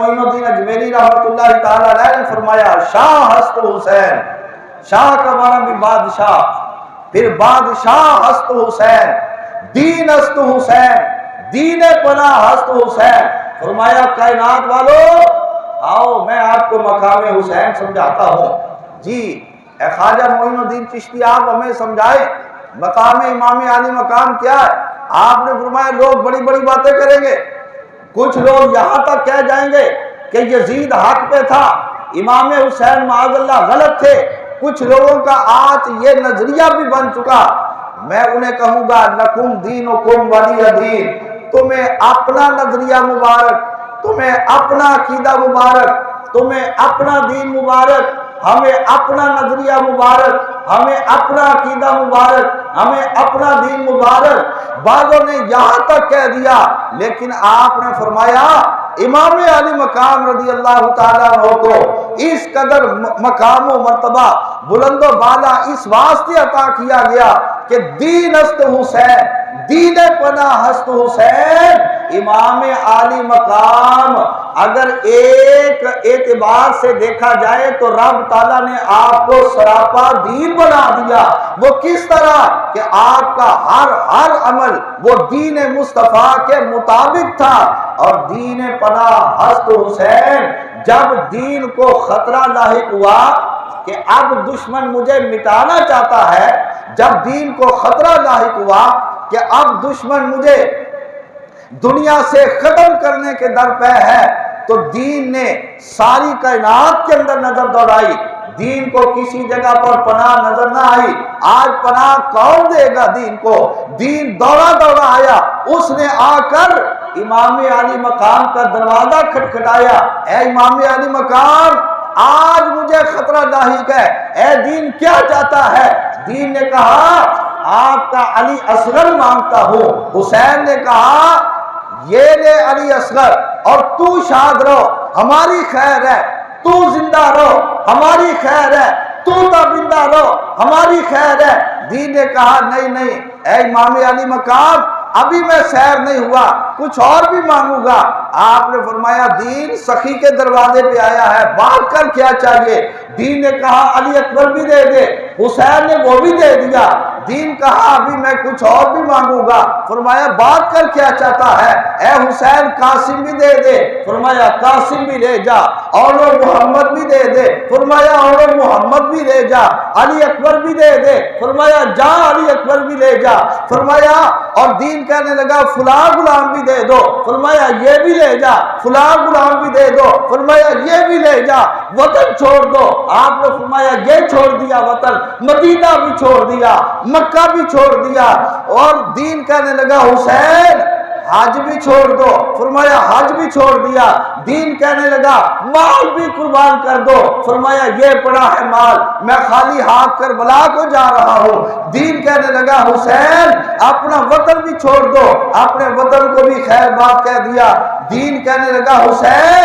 معین الدین اجمیری رحمت اللہ تعالی علیہ نے فرمایا، شاہ ہست حسین، شاہ کا معنی بھی بادشاہ، پھر بادشاہ ہست حسین، دین ہست حسین، دین پناہ ہست حسین۔ فرمایا، کائنات والو، آؤ، میں آپ کو مقام حسین سمجھاتا ہوں۔ جی اے خواجہ معین الدین چشتی، آپ ہمیں سمجھائے مقام امام علی مقام کیا ہے؟ آپ نے فرمایا، لوگ بڑی بڑی باتیں کریں گے۔ کچھ لوگ یہاں تک کہہ جائیں گے کہ یزید حق پہ تھا، امام حسین معاذ اللہ غلط تھے۔ کچھ لوگوں کا آج یہ نظریہ بھی بن چکا۔ میں انہیں کہوں گا، لکم دین و کم ولی دین۔ تمہیں اپنا نظریہ مبارک، تمہیں اپنا عقیدہ مبارک، تمہیں اپنا دین مبارک۔ ہمیں اپنا نظریہ مبارک، ہمیں اپنا عقیدہ مبارک، ہمیں اپنا دین مبارک، بعضوں نے یہاں تک کہہ دیا، لیکن آپ نے فرمایا، امام علی مقام رضی اللہ تعالیٰ عنہ کو اس قدر مقام و مرتبہ بلند و بالا اس واسطے عطا کیا گیا کہ دین است حسین دین پناہ ہست حسین، امام عالی مقام۔ اگر ایک اعتبار سے دیکھا جائے تو رب تعالیٰ نے آپ کو سراپا دین بنا دیا۔ وہ کس طرح؟ کہ آپ کا ہر ہر عمل وہ دین مصطفیٰ کے مطابق تھا۔ اور دین پناہ ہست حسین، جب دین کو خطرہ لاحق ہوا کہ اب دشمن مجھے مٹانا چاہتا ہے، جب دین کو خطرہ لاحق ہوا کہ اب دشمن مجھے دنیا سے ختم کرنے کے در پہ ہے، تو دین نے ساری کائنات کے اندر نظر دوڑائی۔ دین کو کسی جگہ پر پناہ نظر نہ آئی۔ آج پناہ کون دے گا دین کو؟ دین دوڑا دوڑا آیا۔ اس نے آ کر امام علی مقام کا دروازہ کھٹکھٹایا۔ اے امام علی مقام، آج مجھے خطرہ لاحق ہے۔ اے دین کیا چاہتا ہے؟ دین نے کہا آپ کا علی اصغر مانگتا ہوں حسین نے کہا، یہ لے علی اصغر، اور تو شاد رہو، ہماری خیر ہے، تو زندہ رہو، ہماری خیر ہے، تو تابندہ رہو، ہماری خیر ہے۔ دین نے کہا، نہیں نہیں، اے امام علی مقام، ابھی میں سیر نہیں ہوا، کچھ اور بھی مانگوں گا۔ آپ نے فرمایا، دین سخی کے دروازے پہ آیا ہے، بات کر کیا چاہیے؟ دین نے کہا، علی اکبر بھی دے دے، حسین نے وہ بھی دے دیا۔ دین کہا، ابھی میں کچھ اور بھی مانگوں گا۔ فرمایا، بات کر کیا چاہتا ہے؟ اے حسین، قاسم بھی دے دے۔ فرمایا، قاسم بھی لے جا۔ اور محمد بھی دے دے۔ فرمایا اور محمد بھی لے جا۔ علی اکبر بھی دے دے۔ فرمایا جا علی اکبر بھی لے جا۔ فرمایا، اور دین کہنے لگا، فلاں غلام بھی دے دو۔ فرمایا، یہ بھی لے جا۔ فلاں غلام بھی دے دو۔ فرمایا، یہ بھی لے جا۔ وطن چھوڑ دو۔ آپ نے فرمایا، یہ چھوڑ دیا وطن۔ مدینہ بھی چھوڑ دیا، مکہ بھی چھوڑ دیا۔ اور دین کہنے لگا، حسین، حج بھی چھوڑ دو۔ فرمایا، حج بھی چھوڑ دیا۔ دین کہنے لگا، مال بھی قربان کر دو۔ فرمایا، یہ پڑا ہے مال۔ میں خالی ہاتھ کر بلا کو جا رہا ہوں۔ دین کہنے لگا، حسین، اپنا وطن بھی چھوڑ دو۔ اپنے وطن کو بھی خیر بات کہہ دیا۔ دین کہنے لگا، حسین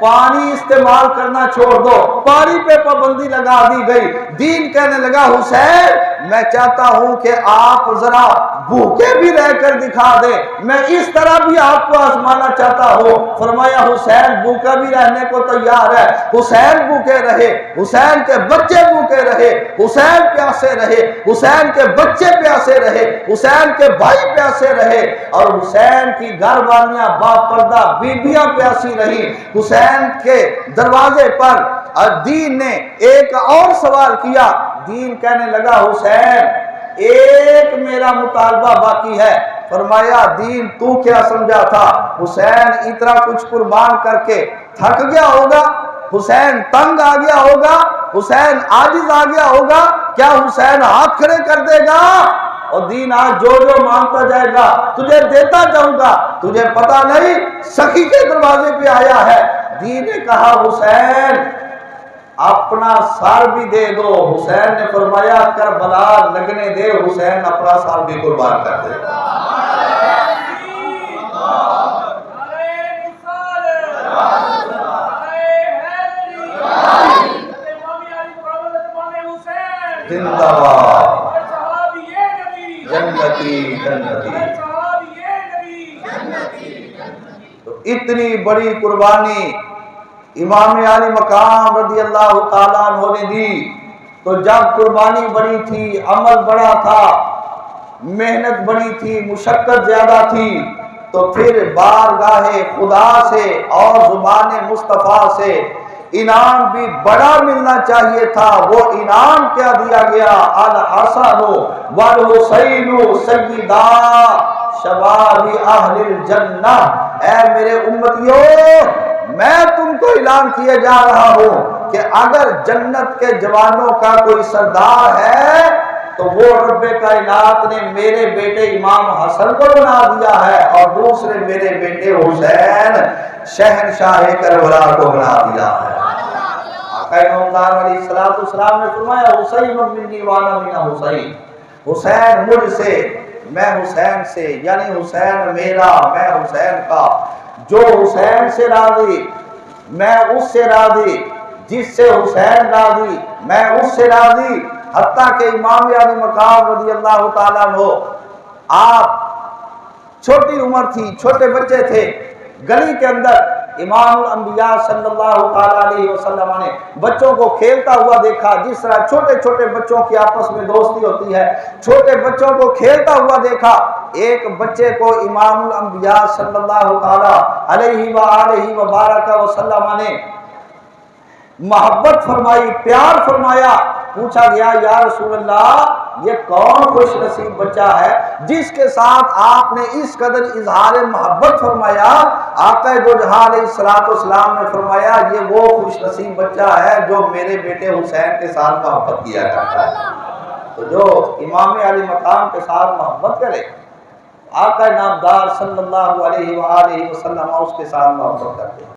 پانی استعمال کرنا چھوڑ دو۔ پانی پہ پابندی لگا دی گئی۔ دین کہنے لگا، حسین، میں چاہتا ہوں کہ آپ ذرا بھوکے بھی رہ کر دکھا دے میں اس طرح بھی آپ کو آزمانا چاہتا ہوں۔ فرمایا، حسین، بھوکا بھی رہنے کو تیار ہے۔ حسین بھوکے رہے۔ حسین کے بچے بھوکے رہے۔ حسین پیاسے رہے۔ حسین کے بچے پیاسے رہے۔ حسین کے بھائی پیاسے رہے۔ اور حسین کی گھر والیاں با پردہ بیبیاں پیاسی رہی حسین کے دروازے پر دین نے ایک اور سوال کیا۔ دین کہنے لگا، حسین، ایک میرا مطالبہ باقی ہے۔ فرمایا، دین تو کیا سمجھا تھا؟ حسین اتنا کچھ قربان کر کے تھک گیا ہوگا۔ حسین تنگ آ گیا ہوگا۔ حسین آجز آ گیا ہوگا۔ کیا حسین ہاتھ کھڑے کر دے گا؟ اور دین آج جو جو مانگتا جائے گا، تجھے دیتا جاؤں گا، تجھے پتا نہیں سخی کے دروازے پہ آیا ہے۔ دین نے کہا، حسین، اپنا سر بھی دے دو۔ حسین نے فرمایا، کربلا لگنے دے۔ حسین اپنا سر بھی قربان کر دے۔ زندہ باد۔ جنتی جنتی۔ تو اتنی بڑی قربانی امام علی مقام رضی اللہ تعالیٰ عنہ نے دی۔ تو جب قربانی بڑی تھی، عمل بڑا تھا، محنت بڑی تھی، مشقت زیادہ تھی، تو پھر بارگاہ خدا سے اور زبان مصطفیٰ سے انعام بھی بڑا ملنا چاہیے تھا، وہ انعام کیا دیا گیا؟ الحسن والحسین سیدہ شباب اہل الجنہ۔ اے میرے امتیوں میں تم کو اعلان کیے جا رہا ہوں کہ اگر جنت کے جوانوں کا کوئی سردار ہے، تو وہ رب کائنات نے میرے بیٹے امام حسن کو بنا دیا ہے اور دوسرے میرے بیٹے حسین شہنشاہ کربلا کو بنا دیا ہے۔ آقا نامدار علیہ الصلوۃ والسلام نے فرمایا، حسین منی وانا من حسین. حسین مجھ سے، میں حسین سے یعنی حسین میرا، میں حسین کا۔ جو حسین سے راضی، میں اس سے راضی۔ جس سے حسین راضی، میں اس سے راضی۔ حتیٰ کہ امام علی مقام رضی اللہ تعالیٰ عنہ، آپ چھوٹی عمر تھی، چھوٹے بچے تھے، گلی کے اندر امام الانبیاء صلی اللہ تعالیٰ علیہ وسلم نے بچوں کو کھیلتا ہوا دیکھا، جس طرح چھوٹے چھوٹے بچوں کی آپس میں دوستی ہوتی ہے، چھوٹے بچوں کو کھیلتا ہوا دیکھا۔ ایک بچے کو امام الانبیاء صلی اللہ تعالیٰ علیہ وآلہ وبارک وسلم نے محبت فرمائی، پیار فرمایا۔ پوچھا گیا، یا رسول اللہ یہ کون خوش نصیب بچہ ہے جس کے ساتھ آپ نے اس قدر اظہار محبت فرمایا؟ آقا دو جہاں علیہ السلام اسلام نے فرمایا، یہ وہ خوش نصیب بچہ ہے جو میرے بیٹے حسین کے ساتھ محبت کیا کرتا ہے۔ تو جو امام علی مقام کے ساتھ محبت کرے، آقا نامدار صلی اللہ علیہ وآلہ وسلم اس کے ساتھ محبت کرتے ہیں۔